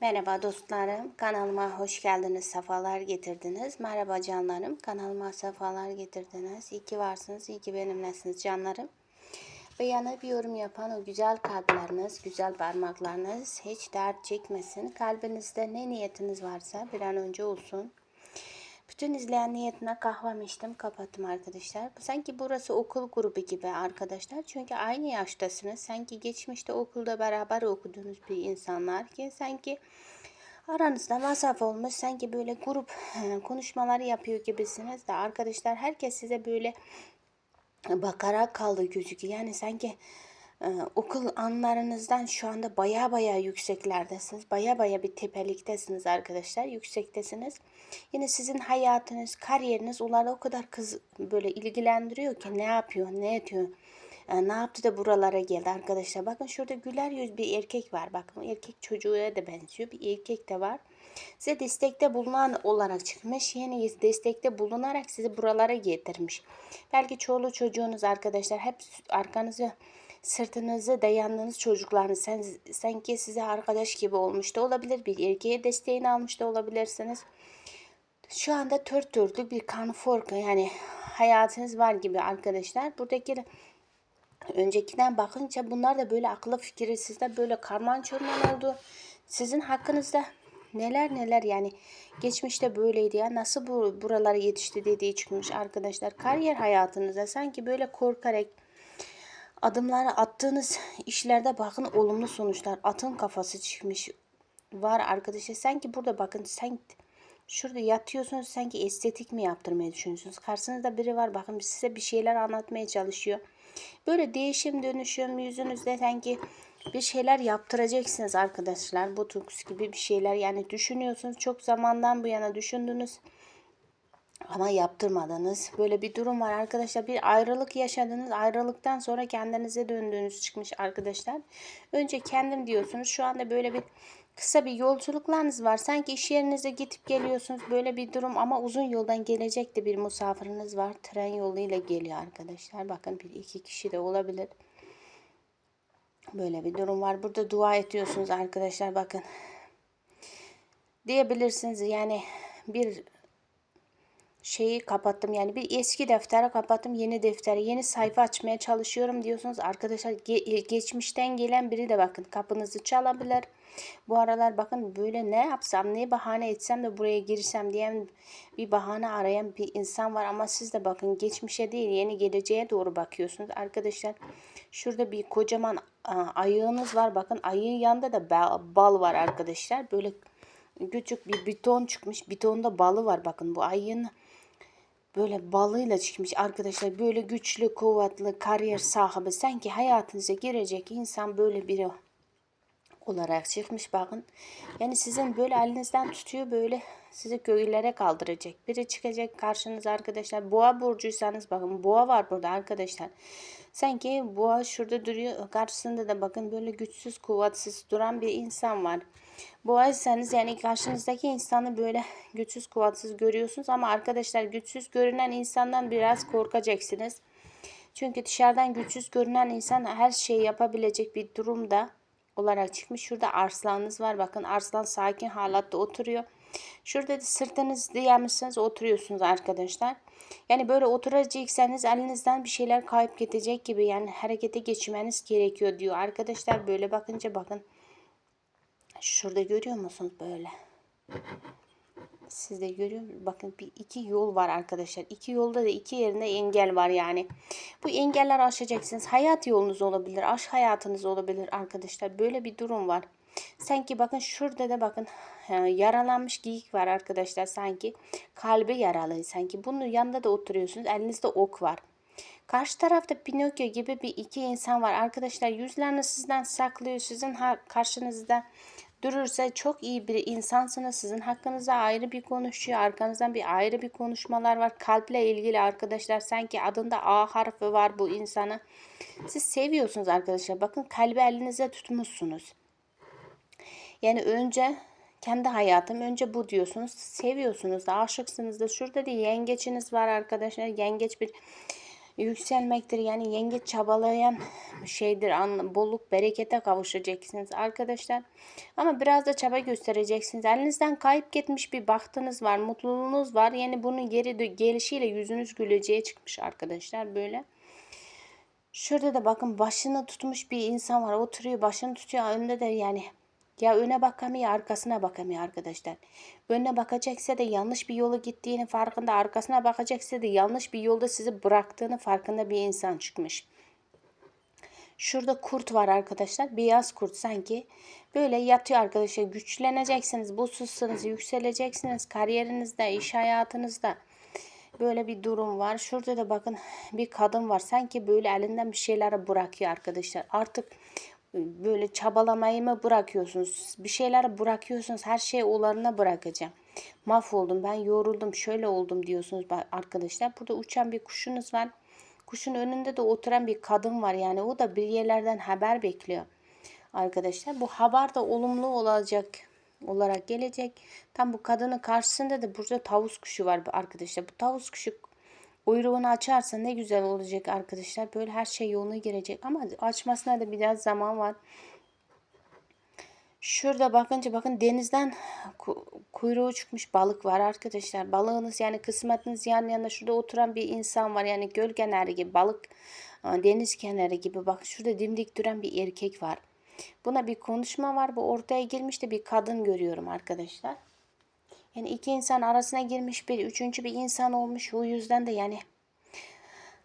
Merhaba dostlarım, kanalıma hoş geldiniz, sefalar getirdiniz. Merhaba canlarım, kanalıma sefalar getirdiniz. İyi ki varsınız, iyi ki benimlesiniz canlarım. Beğenip yorum yapan o güzel kalpleriniz, güzel parmaklarınız hiç dert çekmesin. Kalbinizde ne niyetiniz varsa bir an önce olsun. Bütün izleyen niyetine kahvem içtim kapattım arkadaşlar. Sanki burası okul grubu gibi arkadaşlar. Çünkü aynı yaştasınız. Sanki geçmişte okulda beraber okuduğunuz bir insanlar ki sanki aranızda masraf olmuş. Sanki böyle grup e, konuşmaları yapıyor gibisiniz de arkadaşlar herkes size böyle bakarak kaldı gözüküyor. Yani sanki ee, okul anlarınızdan şu anda baya baya yükseklerdesiniz. Baya baya bir tepeliktesiniz arkadaşlar. Yüksektesiniz. Yine sizin hayatınız, kariyeriniz onları o kadar kız böyle ilgilendiriyor ki ne yapıyor, ne ediyor. E, ne yaptı da buralara geldi arkadaşlar. Bakın şurada güler yüz bir erkek var. Bakın erkek çocuğa da benziyor. Bir erkek de var. Size destekte bulunan olarak çıkmış. Yeni destekte bulunarak sizi buralara getirmiş. Belki çoğulu çocuğunuz arkadaşlar hep arkanızı sırtınızı dayandığınız çocuklarınız sen, sanki size arkadaş gibi olmuş da olabilir. Bir erkeğe desteğini almış da olabilirsiniz. Şu anda tört dörtlük bir konfor yani hayatınız var gibi arkadaşlar. Buradaki öncekiden bakınca bunlar da böyle akıllı fikri sizde böyle karman çorman oldu. Sizin hakkınızda neler neler yani geçmişte böyleydi ya nasıl bu buralara yetişti dediği çıkmış arkadaşlar. Kariyer hayatınızda sanki böyle korkarak adımları attığınız işlerde bakın olumlu sonuçlar. Atın kafası çıkmış var arkadaşlar. Sanki burada bakın sen şurada yatıyorsunuz sanki estetik mi yaptırmaya düşünüyorsunuz. Karşınızda biri var bakın size bir şeyler anlatmaya çalışıyor. Böyle değişim dönüşüm yüzünüzde sanki bir şeyler yaptıracaksınız arkadaşlar. Botoks gibi bir şeyler yani düşünüyorsunuz. Çok zamandan bu yana düşündünüz. Ama yaptırmadınız. Böyle bir durum var arkadaşlar. Bir ayrılık yaşadınız. Ayrılıktan sonra kendinize döndüğünüz çıkmış arkadaşlar. Önce kendim diyorsunuz. Şu anda böyle bir kısa bir yolculuklarınız var. Sanki iş yerinize gidip geliyorsunuz. Böyle bir durum ama uzun yoldan gelecekti bir misafiriniz var. Tren yoluyla geliyor arkadaşlar. Bakın bir iki kişi de olabilir. Böyle bir durum var. Burada dua ediyorsunuz arkadaşlar. Bakın. Diyebilirsiniz yani bir şeyi kapattım. Yani bir eski defteri kapattım. Yeni defteri, yeni sayfa açmaya çalışıyorum diyorsunuz. Arkadaşlar ge geçmişten gelen biri de bakın kapınızı çalabilir. Bu aralar bakın böyle ne yapsam, ne bahane etsem de buraya girsem diyen bir bahane arayan bir insan var. Ama siz de bakın geçmişe değil yeni geleceğe doğru bakıyorsunuz. Arkadaşlar şurada bir kocaman ayığınız var. Bakın ayığın yanında da bal var arkadaşlar. Böyle küçük bir biton çıkmış. Bitonda balı var. Bakın bu ayın böyle balıyla çıkmış arkadaşlar. Böyle güçlü, kuvvetli, kariyer sahibi. Sanki hayatınıza girecek insan böyle biri olarak çıkmış bakın. Yani sizin böyle elinizden tutuyor böyle sizi göğüllere kaldıracak. Biri çıkacak karşınıza arkadaşlar. Boğa burcuysanız bakın boğa var burada arkadaşlar. Sanki boğa şurada duruyor. Karşısında da bakın böyle güçsüz kuvvetsiz duran bir insan var. Boğaysanız yani karşınızdaki insanı böyle güçsüz kuvvetsiz görüyorsunuz. Ama arkadaşlar güçsüz görünen insandan biraz korkacaksınız. Çünkü dışarıdan güçsüz görünen insan her şeyi yapabilecek bir durumda olarak çıkmış. Şurada arslanınız var. Bakın arslan sakin halatta oturuyor. Şurada da sırtınız dayamışsınız oturuyorsunuz arkadaşlar. Yani böyle oturacaksanız elinizden bir şeyler kayıp gidecek gibi yani harekete geçmeniz gerekiyor diyor. Arkadaşlar böyle bakınca bakın. Şurada görüyor musunuz böyle? Siz de görüyor musunuz? Bakın bir iki yol var arkadaşlar. İki yolda da iki yerinde engel var yani. Bu engeller aşacaksınız. Hayat yolunuz olabilir. Aşk hayatınız olabilir arkadaşlar. Böyle bir durum var. Sanki bakın şurada da bakın yaralanmış geyik var arkadaşlar sanki. Kalbi yaralı sanki. Bunun yanında da oturuyorsunuz. Elinizde ok var. Karşı tarafta Pinokyo gibi bir iki insan var. Arkadaşlar yüzlerini sizden saklıyor. Sizin karşınızda durursa çok iyi bir insansınız. Sizin hakkınızda ayrı bir konuşuyor. Arkanızdan bir ayrı bir konuşmalar var. Kalple ilgili arkadaşlar sanki adında A harfi var bu insanı. Siz seviyorsunuz arkadaşlar. Bakın kalbi elinize tutmuşsunuz. Yani önce kendi hayatım önce bu diyorsunuz. Seviyorsunuz da aşıksınız da. Şurada da yengeçiniz var arkadaşlar. Yengeç bir yükselmektir. Yani yenge çabalayan şeydir. Bolluk, berekete kavuşacaksınız arkadaşlar. Ama biraz da çaba göstereceksiniz. Elinizden kayıp gitmiş bir bahtınız var, mutluluğunuz var. Yani bunun geri gelişiyle yüzünüz güleceğe çıkmış arkadaşlar böyle. Şurada da bakın başını tutmuş bir insan var. Oturuyor başını tutuyor. Önünde de yani ya öne bakamıyor arkasına bakamıyor arkadaşlar. Önüne bakacaksa da yanlış bir yola gittiğini farkında. Arkasına bakacaksa da yanlış bir yolda sizi bıraktığını farkında bir insan çıkmış. Şurada kurt var arkadaşlar. Beyaz kurt sanki. Böyle yatıyor arkadaşlar. Güçleneceksiniz. Buzsuzsunuz. Yükseleceksiniz. Kariyerinizde, iş hayatınızda. Böyle bir durum var. Şurada da bakın bir kadın var. Sanki böyle elinden bir şeyleri bırakıyor arkadaşlar. Artık böyle çabalamayı mı bırakıyorsunuz? Bir şeyleri bırakıyorsunuz. Her şeyi olarına bırakacağım. Mahvoldum ben yoruldum şöyle oldum diyorsunuz arkadaşlar. Burada uçan bir kuşunuz var. Kuşun önünde de oturan bir kadın var. Yani o da bir yerlerden haber bekliyor. Arkadaşlar bu haber de olumlu olacak olarak gelecek. Tam bu kadının karşısında da burada tavus kuşu var arkadaşlar. Bu tavus kuşu Uyruğunu açarsa ne güzel olacak arkadaşlar. Böyle her şey yoluna girecek. Ama açmasına da biraz zaman var. Şurada bakınca bakın denizden kuyruğu çıkmış balık var arkadaşlar. Balığınız yani kısmetiniz yan yana şurada oturan bir insan var. Yani göl kenarı gibi balık deniz kenarı gibi. Bak şurada dimdik duran bir erkek var. Buna bir konuşma var. Bu ortaya girmiş de bir kadın görüyorum arkadaşlar. Yani iki insan arasına girmiş bir üçüncü bir insan olmuş. O yüzden de yani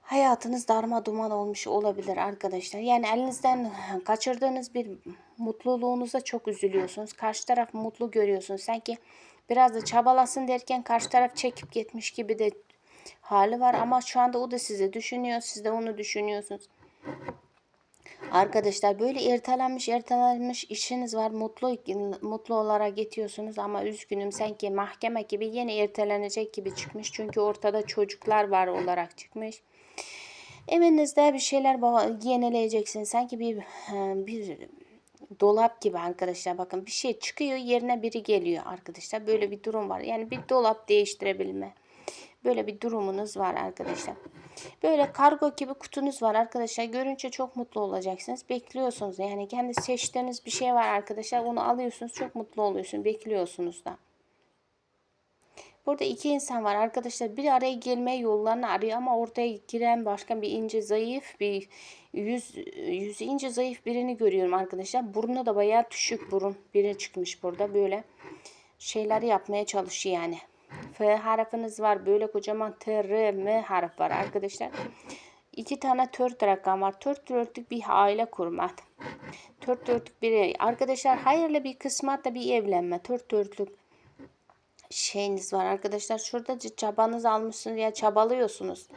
hayatınız darma duman olmuş olabilir arkadaşlar. Yani elinizden kaçırdığınız bir mutluluğunuza çok üzülüyorsunuz. Karşı taraf mutlu görüyorsunuz. Sanki biraz da çabalasın derken karşı taraf çekip gitmiş gibi de hali var. Ama şu anda o da sizi düşünüyor. Siz de onu düşünüyorsunuz. Arkadaşlar böyle ertelenmiş ertelenmiş işiniz var. Mutlu mutlu olarak geçiyorsunuz ama üzgünüm sanki mahkeme gibi yine ertelenecek gibi çıkmış. Çünkü ortada çocuklar var olarak çıkmış. Evinizde bir şeyler yenileyeceksiniz. Sanki bir bir dolap gibi arkadaşlar bakın bir şey çıkıyor yerine biri geliyor arkadaşlar. Böyle bir durum var. Yani bir dolap değiştirebilme. Böyle bir durumunuz var arkadaşlar. Böyle kargo gibi kutunuz var arkadaşlar. Görünce çok mutlu olacaksınız. Bekliyorsunuz. Yani kendi seçtiğiniz bir şey var arkadaşlar. Onu alıyorsunuz. Çok mutlu oluyorsunuz. Bekliyorsunuz da. Burada iki insan var arkadaşlar. Bir araya gelme yollarını arıyor ama ortaya giren başka bir ince zayıf bir yüz yüzü ince zayıf birini görüyorum arkadaşlar. Burnu da bayağı düşük burun biri çıkmış burada böyle şeyleri yapmaya çalışıyor yani. F harfiniz var. Böyle kocaman T, R, M harf var arkadaşlar. İki tane tört rakam var. Tört dörtlük bir aile kurmak. Tört dörtlük bir arkadaşlar hayırlı bir kısmatla bir evlenme. Tört dörtlük şeyiniz var arkadaşlar. Şurada çabanız almışsınız ya çabalıyorsunuz.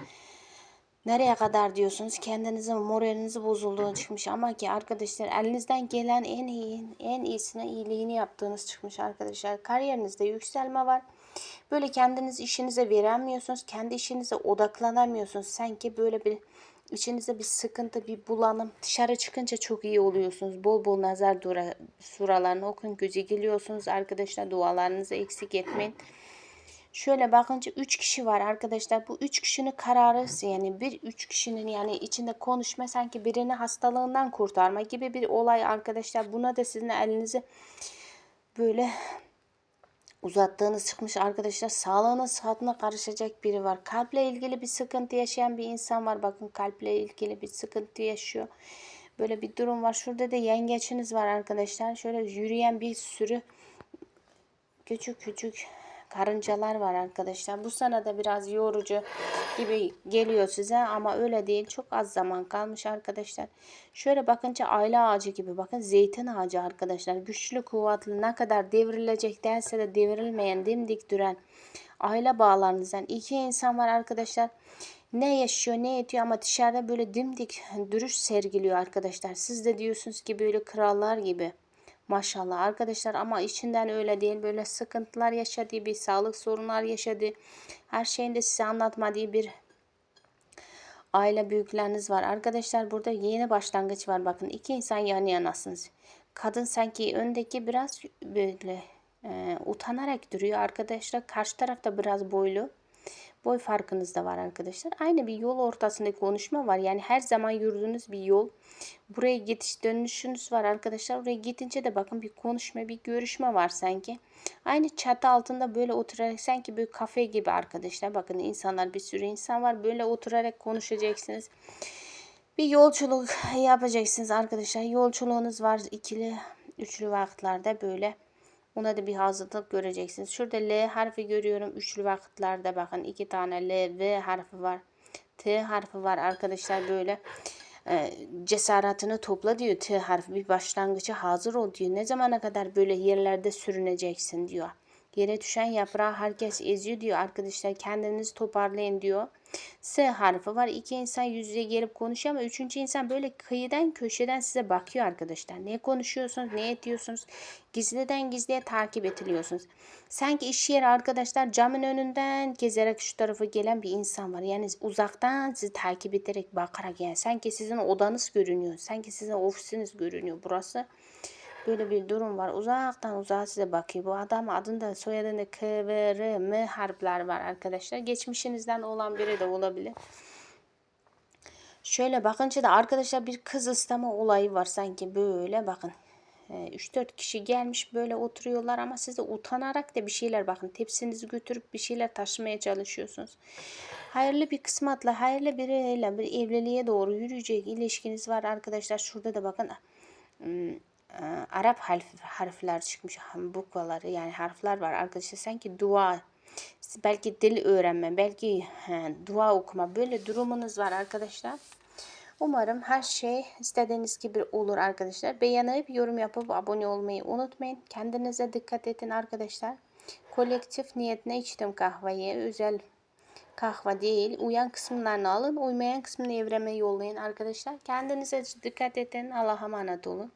Nereye kadar diyorsunuz? Kendinizin moralinizi bozulduğunu çıkmış ama ki arkadaşlar elinizden gelen en iyi, en iyisine iyiliğini yaptığınız çıkmış arkadaşlar. Kariyerinizde yükselme var. Böyle kendiniz işinize veremiyorsunuz. Kendi işinize odaklanamıyorsunuz. Sanki böyle bir içinizde bir sıkıntı, bir bulanım. Dışarı çıkınca çok iyi oluyorsunuz. Bol bol nazar dura, suralarını okun. Gücü geliyorsunuz arkadaşlar. Dualarınızı eksik etmeyin. Şöyle bakınca 3 kişi var arkadaşlar. Bu 3 kişinin kararı yani bir 3 kişinin yani içinde konuşma sanki birini hastalığından kurtarma gibi bir olay arkadaşlar. Buna da sizin elinizi böyle uzattığınız çıkmış arkadaşlar. Sağlığınız sıhhatine karışacak biri var. Kalple ilgili bir sıkıntı yaşayan bir insan var. Bakın kalple ilgili bir sıkıntı yaşıyor. Böyle bir durum var. Şurada da yengeçiniz var arkadaşlar. Şöyle yürüyen bir sürü küçük küçük karıncalar var arkadaşlar. Bu sana da biraz yorucu gibi geliyor size ama öyle değil. Çok az zaman kalmış arkadaşlar. Şöyle bakınca aile ağacı gibi bakın zeytin ağacı arkadaşlar. Güçlü kuvvetli ne kadar devrilecek derse de devrilmeyen dimdik duran aile bağlarınızdan iki insan var arkadaşlar. Ne yaşıyor ne yetiyor ama dışarıda böyle dimdik duruş sergiliyor arkadaşlar. Siz de diyorsunuz ki böyle krallar gibi. Maşallah arkadaşlar ama içinden öyle değil. Böyle sıkıntılar yaşadığı bir sağlık sorunlar yaşadı. Her şeyin de size anlatmadığı bir aile büyükleriniz var. Arkadaşlar burada yeni başlangıç var. Bakın iki insan yan yanasınız. Kadın sanki öndeki biraz böyle e, utanarak duruyor. Arkadaşlar karşı tarafta biraz boylu. Boy farkınız da var arkadaşlar. Aynı bir yol ortasında konuşma var. Yani her zaman yürüdüğünüz bir yol. Buraya gidiş dönüşünüz var arkadaşlar. Oraya gidince de bakın bir konuşma, bir görüşme var sanki. Aynı çatı altında böyle oturarak sanki böyle kafe gibi arkadaşlar. Bakın insanlar bir sürü insan var. Böyle oturarak konuşacaksınız. Bir yolculuk yapacaksınız arkadaşlar. Yolculuğunuz var ikili, üçlü vakitlerde böyle. Ona da bir hazırlık göreceksiniz. Şurada L harfi görüyorum. Üçlü vakitlerde bakın iki tane L, V harfi var. T harfi var arkadaşlar böyle. E, cesaretini topla diyor T harfi bir başlangıça hazır ol diyor. Ne zamana kadar böyle yerlerde sürüneceksin diyor. Yere düşen yaprağı herkes eziyor diyor arkadaşlar. Kendinizi toparlayın diyor. S harfi var. İki insan yüz yüze gelip konuşuyor ama üçüncü insan böyle kıyıdan köşeden size bakıyor arkadaşlar. Ne konuşuyorsunuz, ne ediyorsunuz? Gizliden gizliye takip ediliyorsunuz. Sanki iş yeri arkadaşlar camın önünden gezerek şu tarafa gelen bir insan var. Yani uzaktan sizi takip ederek bakarak yani sanki sizin odanız görünüyor. Sanki sizin ofisiniz görünüyor burası. Böyle bir durum var. Uzaktan uzağa size bakıyor. Bu adam adında soyadında K, V, R, M harfler var arkadaşlar. Geçmişinizden olan biri de olabilir. Şöyle bakınca da arkadaşlar bir kız isteme olayı var sanki böyle bakın. 3-4 kişi gelmiş böyle oturuyorlar ama siz de utanarak da bir şeyler bakın tepsinizi götürüp bir şeyler taşımaya çalışıyorsunuz. Hayırlı bir kısmetle hayırlı biriyle bir evliliğe doğru yürüyecek ilişkiniz var arkadaşlar. Şurada da bakın Arap harf, harfler çıkmış bukvaları yani harfler var arkadaşlar sanki dua belki dil öğrenme belki he, dua okuma böyle durumunuz var arkadaşlar. Umarım her şey istediğiniz gibi olur arkadaşlar. Beğenip yorum yapıp abone olmayı unutmayın. Kendinize dikkat edin arkadaşlar. Kolektif niyetine içtim kahveyi. Özel kahve değil. Uyan kısımlarını alın. Uymayan kısmını evreme yollayın arkadaşlar. Kendinize dikkat edin. Allah'a emanet olun.